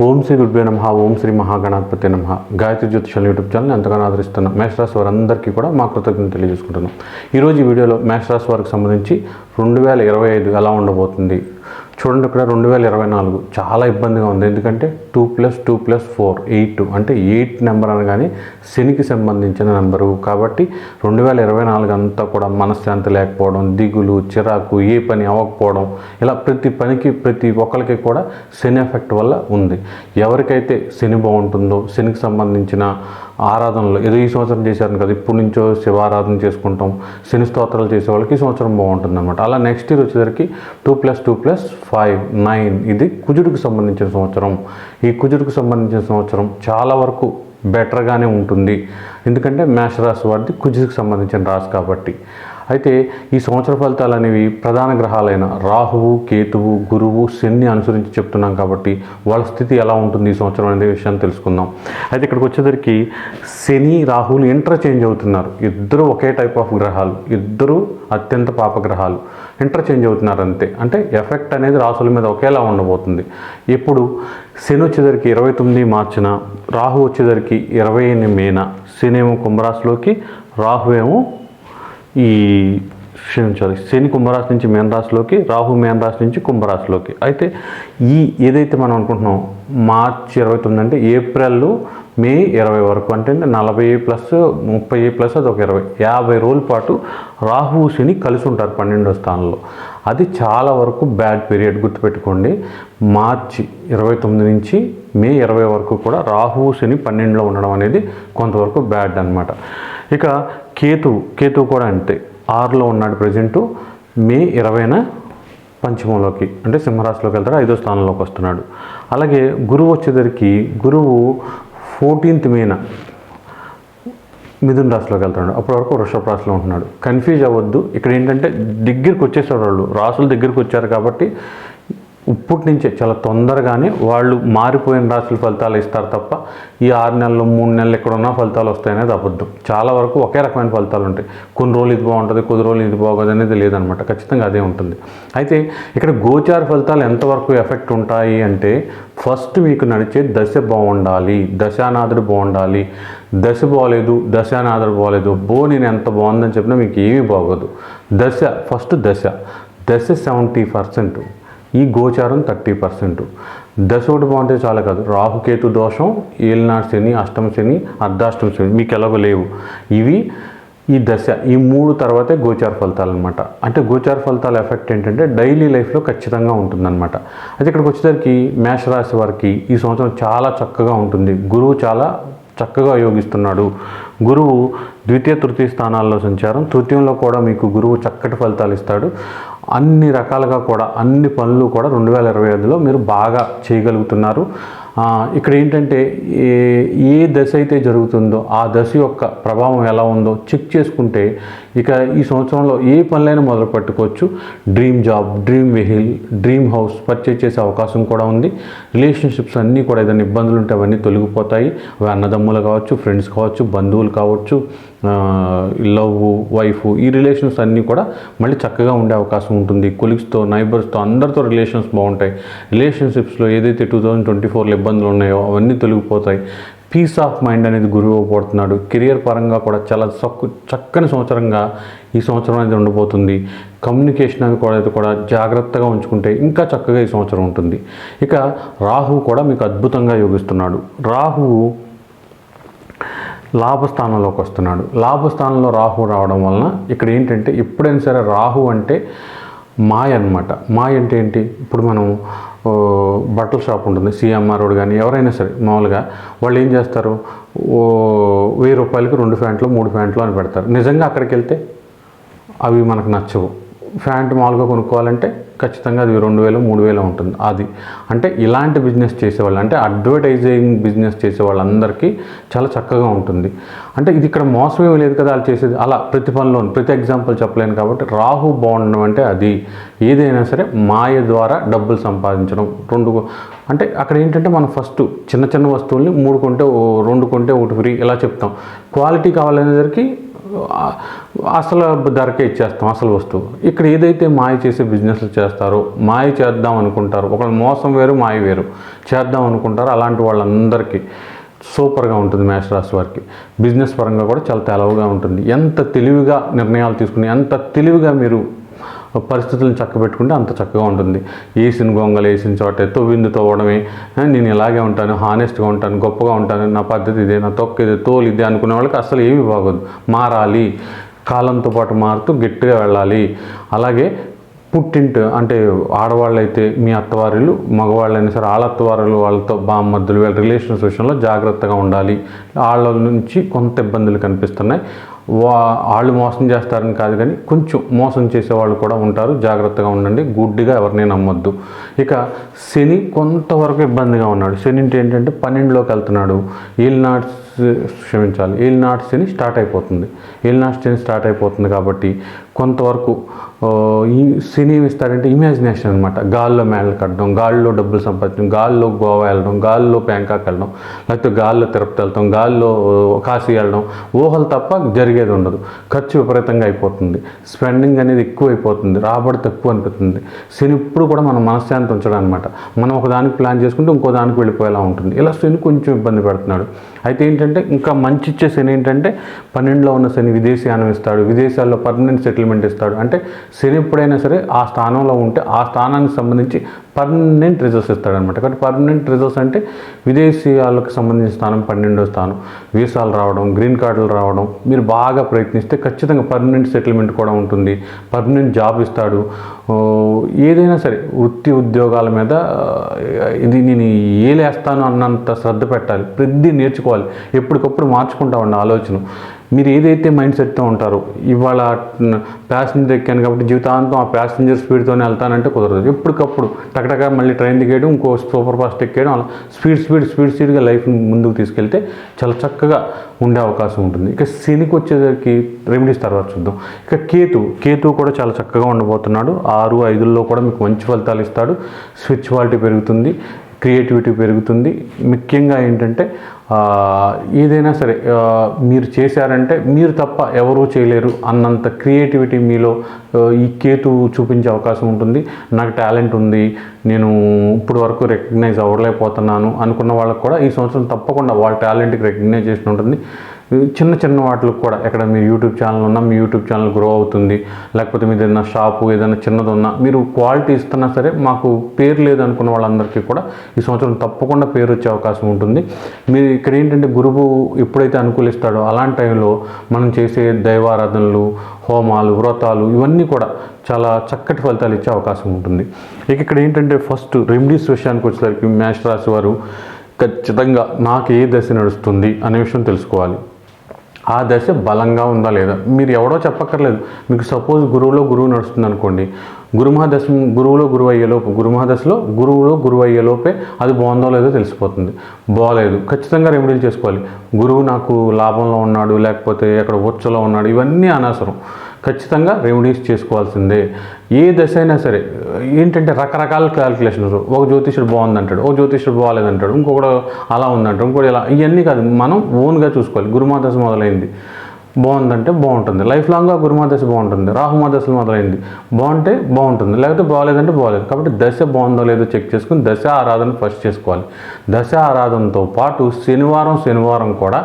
ఓం శ్రీ గురుభ్యో నమ ఓం శ్రీ మహాగణాధిపతి నమ. గాయత్రి జ్యోతిషాల యూట్యూబ్ ఛానల్ ఎంతగానో ఆదరిస్తున్న మేషరాశి వారందరికీ కూడా మా కృతజ్ఞత తెలియజేసుకుంటున్నాం. ఈరోజు ఈ వీడియోలో మేషరాశి వారికి సంబంధించి రెండు వేల ఇరవై ఐదు ఎలా ఉండబోతుంది? చూడండి ఇక్కడ రెండు వేల ఇరవై నాలుగు. చాలా ఇబ్బందిగా ఉంది. ఎందుకంటే two plus two plus four eight అంటే ఎయిట్ నెంబర్ అనగానే శనికి సంబంధించిన నెంబరు కాబట్టి రెండు వేల ఇరవై నాలుగు అంతా కూడా మనశ్శాంతి లేకపోవడం దిగులు చిరాకు ఏ పని అవ్వకపోవడం ఇలా ప్రతి పనికి ప్రతి ఒక్కరికి కూడా శని ఎఫెక్ట్ వల్ల ఉంది. ఎవరికైతే శని బాగుంటుందో శనికి సంబంధించిన ఆరాధనలు. ఏదో ఈ సంవత్సరం చేశారు కదా ఇప్పటి నుంచో శివారాధన చేసుకుంటాం శని స్తోత్రాలు చేసే వాళ్ళకి ఈ సంవత్సరం బాగుంటుంది అనమాట అలా నెక్స్ట్ ఇయర్ వచ్చేసరికి two plus two plus five nine ఇది కుజుడికి సంబంధించిన సంవత్సరం. ఈ కుజుడికి సంబంధించిన సంవత్సరం చాలా వరకు బెటర్గానే ఉంటుంది. ఎందుకంటే మేషరాశి వారిది కుజుడికి సంబంధించిన రాశి కాబట్టి. అయితే ఈ సంవత్సర ఫలితాలు అనేవి ప్రధాన గ్రహాలైన రాహువు కేతువు గురువు శని అనుసరించి చెప్తున్నాం కాబట్టి వాళ్ళ స్థితి ఎలా ఉంటుంది ఈ సంవత్సరం అనే విషయాన్ని తెలుసుకుందాం. అయితే ఇక్కడికి వచ్చేసరికి శని రాహువులు ఇంటర్చేంజ్ అవుతున్నారు. ఇద్దరు ఒకే టైప్ ఆఫ్ గ్రహాలు ఇద్దరు అత్యంత పాపగ్రహాలు ఇంటర్చేంజ్ అవుతున్నారు అంతే. అంటే ఎఫెక్ట్ అనేది రాసుల మీద ఒకేలా ఉండబోతుంది. ఇప్పుడు శని వచ్చేసరికి ఇరవై తొమ్మిది మార్చిన రాహు వచ్చేసరికి ఇరవై ఎనిమిది మేన శని ఏమో కుంభరాశిలోకి రాహు ఏమో ఈ క్షమించాలి శని కుంభరాశి నుంచి మేన రాశిలోకి రాహు మేన రాశి నుంచి కుంభరాశిలోకి. అయితే ఈ ఏదైతే మనం అనుకుంటున్నాం మార్చి ఇరవై తొమ్మిది అంటే ఏప్రిల్ మే ఇరవై వరకు అంటే నలభై ప్లస్ ముప్పై ప్లస్ అది ఒక ఇరవై. యాభై రోజుల పాటు రాహు శని కలిసి ఉంటారు పన్నెండో స్థానంలో. అది చాలా వరకు బ్యాడ్ పీరియడ్ గుర్తుపెట్టుకోండి. మార్చి ఇరవై తొమ్మిది నుంచి మే ఇరవై వరకు కూడా రాహు శని పన్నెండులో ఉండడం అనేది కొంతవరకు బ్యాడ్ అనమాట ఇక కేతు కేతు కూడా అంతే. ఆరులో ఉన్నాడు ప్రజెంటు. మే ఇరవైన పంచమంలోకి అంటే సింహరాశిలోకి వెళ్తాడు ఐదో స్థానంలోకి వస్తున్నాడు. అలాగే గురువు వచ్చేసరికి గురువు ఫోర్టీన్త్ మేన మిథున రాశిలోకి వెళ్తున్నాడు. అప్పటి వరకు వృషభ రాశిలో ఉంటున్నాడు. కన్ఫ్యూజ్ అవ్వద్దు. ఇక్కడ ఏంటంటే దగ్గరికి వచ్చేసారు వాళ్ళు రాసులు దగ్గరికి వచ్చారు కాబట్టి ఇప్పటి నుంచే చాలా తొందరగానే వాళ్ళు మారిపోయిన రాశుల ఫలితాలు ఇస్తారు తప్ప ఈ ఆరు నెలలు మూడు నెలలు ఎక్కడున్నా ఉన్న ఫలితాలు వస్తాయనేది అబద్ధం. చాలా వరకు ఒకే రకమైన ఫలితాలు ఉంటాయి. కొన్ని రోజులు ఇది బాగుంటుంది కొద్ది రోజులు ఇది బాగోదు అనేది లేదనమాట. ఖచ్చితంగా అదే ఉంటుంది. అయితే ఇక్కడ గోచార ఫలితాలు ఎంతవరకు ఎఫెక్ట్ ఉంటాయి అంటే ఫస్ట్ మీకు నడిచే దశ బాగుండాలి. దశానాథుడు బాగుండాలి. దశ బాగోలేదు దశానాథుడు బాగోలేదు బో నేను ఎంత బాగుందని చెప్పినా మీకు ఏమీ బాగోదు. దశ ఫస్ట్ దశ. దశ సెవెంటీ పర్సెంట్. ఈ గోచారం థర్టీ పర్సెంట్. దశోడు బాగుంటే చాలా కాదు. రాహుకేతు దోషం ఏలినాడు శని అష్టమ శని అర్ధాష్టమ శని మీకు ఎలాగో లేవు. ఇవి ఈ దశ ఈ మూడు తర్వాతే గోచార ఫలితాలు అనమాట అంటే గోచార ఫలితాల ఎఫెక్ట్ ఏంటంటే డైలీ లైఫ్లో ఖచ్చితంగా ఉంటుందన్నమాట. అయితే ఇక్కడికి వచ్చేసరికి మేషరాశి వారికి ఈ సంవత్సరం చాలా చక్కగా ఉంటుంది. గురువు చాలా చక్కగా యోగిస్తున్నాడు. గురువు ద్వితీయ తృతీయ స్థానాల్లో సంచారం. తృతీయంలో కూడా మీకు గురువు చక్కటి ఫలితాలు ఇస్తాడు. అన్ని రకాలుగా కూడా అన్ని పనులు కూడా రెండు వేల ఇరవై ఐదులో మీరు బాగా చేయగలుగుతున్నారు. ఇక్కడ ఏంటంటే ఏ ఏ దశ అయితే జరుగుతుందో ఆ దశ యొక్క ప్రభావం ఎలా ఉందో చెక్ చేసుకుంటే ఇక ఈ సంవత్సరంలో ఏ పనులైనా మొదలు పెట్టుకోవచ్చు. Dream job dream vehicle dream house purchase చేసే అవకాశం కూడా ఉంది. రిలేషన్షిప్స్ అన్నీ కూడా ఏదైనా ఇబ్బందులు ఉంటే అవన్నీ తొలగిపోతాయి. అవి అన్నదమ్ములు కావచ్చు ఫ్రెండ్స్ కావచ్చు బంధువులు కావచ్చు. లవ్ వైఫ్ ఈ రిలేషన్స్ అన్నీ కూడా మళ్ళీ చక్కగా ఉండే అవకాశం ఉంటుంది. కొలిగ్స్తో నైబర్స్తో అందరితో రిలేషన్స్ బాగుంటాయి. రిలేషన్షిప్స్లో ఏదైతే టూ థౌజండ్ ట్వంటీ ఫోర్లో ఇబ్బందులు ఉన్నాయో అవన్నీ తొలగిపోతాయి. పీస్ ఆఫ్ మైండ్ అనేది గురువు ఇవ్వబోతున్నాడు కెరియర్ పరంగా కూడా చాలా చక్కు చక్కని సంవత్సరంగా ఈ సంవత్సరం అనేది ఉండబోతుంది. కమ్యూనికేషన్ అనేది కూడా అయితే కూడా జాగ్రత్తగా ఉంచుకుంటే ఇంకా చక్కగా ఈ సంవత్సరం ఉంటుంది. ఇక రాహు కూడా మీకు అద్భుతంగా యోగిస్తున్నాడు. రాహువు లాభస్థానంలోకి వస్తున్నాడు. లాభస్థానంలో రాహు రావడం వలన ఇక్కడ ఏంటంటే ఎప్పుడైనా సరే రాహు అంటే మాయ అనమాట మాయ అంటే ఏంటి? ఇప్పుడు మనం బట్టల షాప్ ఉంటుంది. సిఎంఆర్ రోడ్ కానీ ఎవరైనా సరే మామూలుగా వాళ్ళు ఏం చేస్తారు? ఓ వెయ్యి రూపాయలకి రెండు ప్యాంట్లు మూడు ప్యాంట్లు అని పెడతారు. నిజంగా అక్కడికి వెళ్తే అవి మనకు నచ్చవు. ప్యాంట్ మామూలుగా కొనుక్కోవాలంటే ఖచ్చితంగా అది రెండు వేలు మూడు వేలు ఉంటుంది. అది. అంటే ఇలాంటి బిజినెస్ చేసేవాళ్ళు అంటే అడ్వర్టైజింగ్ బిజినెస్ చేసే వాళ్ళందరికీ చాలా చక్కగా ఉంటుంది. అంటే ఇది ఇక్కడ మోసం ఏమీ లేదు కదా వాళ్ళు చేసేది. అలా ప్రతి పనిలో ప్రతి ఎగ్జాంపుల్ చెప్పలేను కాబట్టి రాహు బాగుండడం అంటే అది. ఏదైనా సరే మాయ ద్వారా డబ్బులు సంపాదించడం రెండు అంటే అక్కడ ఏంటంటే మనం ఫస్ట్ చిన్న చిన్న వస్తువుల్ని మూడు కొంటే ఓ- రెండు కొంటే ఒకటి ఫ్రీ ఇలా చెప్తాం. క్వాలిటీ కావాలనేసరికి అసలు ధరకే ఇచ్చేస్తాం అసలు వస్తువు. ఇక్కడ ఏదైతే మాయ చేసే బిజినెస్లు చేస్తారో మాయ చేద్దాం అనుకుంటారు. ఒకళ్ళు మోసం వేరు మాయ వేరు. చేద్దాం అనుకుంటారో అలాంటి వాళ్ళందరికీ సూపర్గా ఉంటుంది మేషరాశి వారికి. బిజినెస్ పరంగా కూడా చాలా తెలవుగా ఉంటుంది. ఎంత తెలివిగా నిర్ణయాలు తీసుకుని ఎంత తెలివిగా మీరు పరిస్థితులను చక్కబెట్టుకుంటే అంత చక్కగా ఉంటుంది. వేసిన గొంగలు వేసిన చోటే తొవ్వింది తవ్వడమే. నేను ఇలాగే ఉంటాను హానెస్ట్గా ఉంటాను గొప్పగా ఉంటాను నా పద్ధతి ఇదే నా తొక్క ఇదే తోలు ఇదే అనుకునే వాళ్ళకి అసలు ఏమీ బాగోదు. మారాలి. కాలంతో పాటు మారుతూ గట్టిగా వెళ్ళాలి. అలాగే పుట్టింటి అంటే ఆడవాళ్ళైతే మీ అత్తవారిలు మగవాళ్ళైనా సరే వాళ్ళ అత్తవారులు వాళ్ళతో బామ్మద్దులు వీళ్ళ రిలేషన్స్ విషయంలో జాగ్రత్తగా ఉండాలి. వాళ్ళ నుంచి కొంత ఇబ్బందులు కనిపిస్తున్నాయి. వా వాళ్ళు మోసం చేస్తారని కాదు కానీ కొంచెం మోసం చేసేవాళ్ళు కూడా ఉంటారు. జాగ్రత్తగా ఉండండి. గుడ్డిగా ఎవరిని నమ్మొద్దు. ఇక శని కొంతవరకు ఇబ్బందిగా ఉన్నాడు. శని ఏంటంటే పన్నెండులోకి వెళ్తున్నాడు. ఏలినాడు క్షమించాలి. ఏలినాడు శని స్టార్ట్ అయిపోతుంది. ఏలినాడు శని స్టార్ట్ అయిపోతుంది కాబట్టి కొంతవరకు ఈ శని ఇస్తాడంటే ఇమాజినేషన్ అనమాట గాల్లో మేడలు కట్టడం గాల్లో డబ్బులు సంపాదించడం గాల్లో గోవా వెళ్ళడం గాల్లో బ్యాంకాక్ వెళ్ళడం లేకపోతే గాల్లో తిరుపతి వెళ్తాం గాల్లో కాశీ వెళ్ళడం ఊహలు తప్ప జరిగేది ఉండదు. ఖర్చు విపరీతంగా అయిపోతుంది. స్పెండింగ్ అనేది ఎక్కువ అయిపోతుంది రాబడి తక్కువ అనిపిస్తుంది. శని ఇప్పుడు కూడా మనం మనశ్శాంతి ఉంచడం అనమాట మనం ఒక దానికి ప్లాన్ చేసుకుంటే ఇంకో దానికి వెళ్ళిపోయేలా ఉంటుంది. ఇలా శని కొంచెం ఇబ్బంది పెడుతున్నాడు. అయితే ఏంటంటే ఇంకా మంచి ఇచ్చే శని ఏంటంటే పన్నెండులో ఉన్న శని విదేశీయానం ఇస్తాడు. విదేశాల్లో పర్మనెంట్ సెటిల్మెంట్ ఇస్తాడు. అంటే శని ఎప్పుడైనా సరే ఆ స్థానంలో ఉంటే ఆ స్థానానికి సంబంధించి పర్మనెంట్ రిజల్ట్స్ ఇస్తాడనమాట కాబట్టి పర్మనెంట్ రిజల్ట్స్ అంటే విదేశీయాలకు సంబంధించిన స్థానం పన్నెండో స్థానం. వీసాలు రావడం గ్రీన్ కార్డులు రావడం మీరు బాగా ప్రయత్నిస్తే ఖచ్చితంగా పర్మనెంట్ సెటిల్మెంట్ కూడా ఉంటుంది. పర్మనెంట్ జాబ్ ఇస్తాడు. ఏదైనా సరే వృత్తి ఉద్యోగాల మీద ఇది నేను ఏలేస్తాను అన్నంత శ్రద్ధ పెట్టాలి. ప్రతి నేర్చుకోవాలి. ఎప్పటికప్పుడు మార్చుకుంటా ఉండే ఆలోచన. మీరు ఏదైతే మైండ్ సెట్తో ఉంటారో ఇవాళ ప్యాసింజర్ ఎక్కాను కాబట్టి జీవితాంతం ఆ ప్యాసింజర్ స్పీడ్తోనే వెళ్తానంటే కుదరదు. ఎప్పటికప్పుడు టకటక మళ్ళీ ట్రైన్ దిగేయడం ఇంకో సూపర్ ఫాస్ట్ ఎక్కేయడం అలా స్పీడ్ స్పీడ్ స్పీడ్ స్పీడ్గా లైఫ్ ముందుకు తీసుకెళ్తే చాలా చక్కగా ఉండే అవకాశం ఉంటుంది. ఇక శనికి వచ్చేసరికి రెమెడీస్ తర్వాత చూద్దాం. ఇక కేతు కేతు కూడా చాలా చక్కగా ఉండబోతున్నాడు. ఆరు ఐదుల్లో కూడా మీకు మంచి ఫలితాలు ఇస్తాడు. స్పిరిచువాలిటీ పెరుగుతుంది. క్రియేటివిటీ పెరుగుతుంది. ముఖ్యంగా ఏంటంటే ఏదైనా సరే మీరు చేశారంటే మీరు తప్ప ఎవరూ చేయలేరు అన్నంత క్రియేటివిటీ మీలో ఈ కేతు చూపించే అవకాశం ఉంటుంది. నాకు టాలెంట్ ఉంది నేను ఇప్పుడు వరకు రికగ్నైజ్ అవ్వలేకపోతున్నాను అనుకున్న వాళ్ళకు కూడా ఈ సంవత్సరం తప్పకుండా వాళ్ళ టాలెంట్కి రికగ్నైజేషన్ ఉంటుంది చిన్న చిన్న వాటికి కూడా ఎక్కడ మీరు యూట్యూబ్ ఛానల్ ఉన్నా మీ యూట్యూబ్ ఛానల్ గ్రో అవుతుంది. లేకపోతే మీరు ఏదైనా షాపు ఏదైనా చిన్నది ఉన్నా మీరు క్వాలిటీ ఇస్తున్నా సరే మాకు పేరు లేదు అనుకున్న వాళ్ళందరికీ కూడా ఈ సంవత్సరం తప్పకుండా పేరు వచ్చే అవకాశం ఉంటుంది. మీరు ఇక్కడ ఏంటంటే గురువు ఎప్పుడైతే అనుకూలిస్తాడో అలాంటి టైంలో మనం చేసే దైవారాధనలు హోమాలు వ్రతాలు ఇవన్నీ కూడా చాలా చక్కటి ఫలితాలు ఇచ్చే అవకాశం ఉంటుంది. ఇక ఇక్కడ ఏంటంటే ఫస్ట్ రెమెడీస్ విషయానికి వచ్చేసరికి మేష రాశి వారు ఖచ్చితంగా నాకు ఏ దశ నడుస్తుంది అనే విషయం తెలుసుకోవాలి. ఆ దశ బలంగా ఉందా లేదా? మీరు ఎవడో చెప్పక్కర్లేదు. మీకు సపోజ్ గురువులో గురువు నడుస్తుంది అనుకోండి గురుమహాదశ గురువులో గురువు అయ్యేలోపు గురుమహాదశలో గురువులో గురువు అయ్యేలోపే అది బాగుందో లేదో తెలిసిపోతుంది. బాగలేదు ఖచ్చితంగా రెమెడీలు చేసుకోవాలి. గురువు నాకు లాభంలో ఉన్నాడు లేకపోతే ఎక్కడ ఉచ్చలో ఉన్నాడు ఇవన్నీ అనవసరం. ఖచ్చితంగా రెమెడీస్ చేసుకోవాల్సిందే. ఏ దశ అయినా సరే ఏంటంటే రకరకాల క్యాలిక్యులేషన్స్ ఒక జ్యోతిష్యుడు బాగుందంటాడు ఒక జ్యోతిష్యుడు బాగాలేదంటాడు ఇంకొకడు అలా ఉందంటాడు ఇంకోటి ఇలా ఇవన్నీ కాదు మనం ఓన్గా చూసుకోవాలి. గురుమాదశ మొదలైంది. బాగుందంటే బాగుంటుంది. లైఫ్ లాంగ్గా గురుమాదశ బాగుంటుంది. రాహుమాదశ మొదలైంది. బాగుంటే బాగుంటుంది. లేకపోతే బాగాలేదంటే బాగాలేదు. కాబట్టి దశ బాగుందో లేదో చెక్ చేసుకుని దశ ఆరాధన ఫస్ట్ చేసుకోవాలి. దశ ఆరాధనతో పాటు శనివారం శనివారం కూడా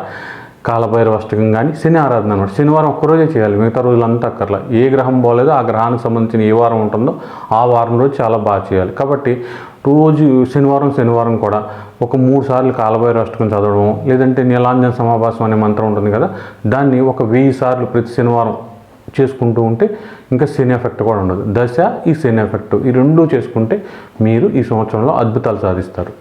కాలభైరవ అష్టకం కానీ శని ఆరాధన అనమాట. శనివారం ఒక్కరోజే చేయాలి మిగతా రోజులంతా అక్కర్లా. ఏ గ్రహం బాగోలేదో ఆ గ్రహానికి సంబంధించిన ఏ వారం ఉంటుందో ఆ వారం రోజు చాలా బాగా చేయాలి. కాబట్టి రోజు శనివారం శనివారం కూడా ఒక మూడు సార్లు కాలభైరవ అష్టకం చదవడం లేదంటే నీలాంజన సమాభాసం అనే మంత్రం ఉంటుంది కదా దాన్ని ఒక వెయ్యి సార్లు ప్రతి శనివారం చేసుకుంటూ ఉంటే ఇంకా శని ఎఫెక్ట్ కూడా ఉండదు. దశ ఈ శని ఎఫెక్ట్ ఈ రెండూ చేసుకుంటే మీరు ఈ సంవత్సరంలో అద్భుతాలు సాధిస్తారు.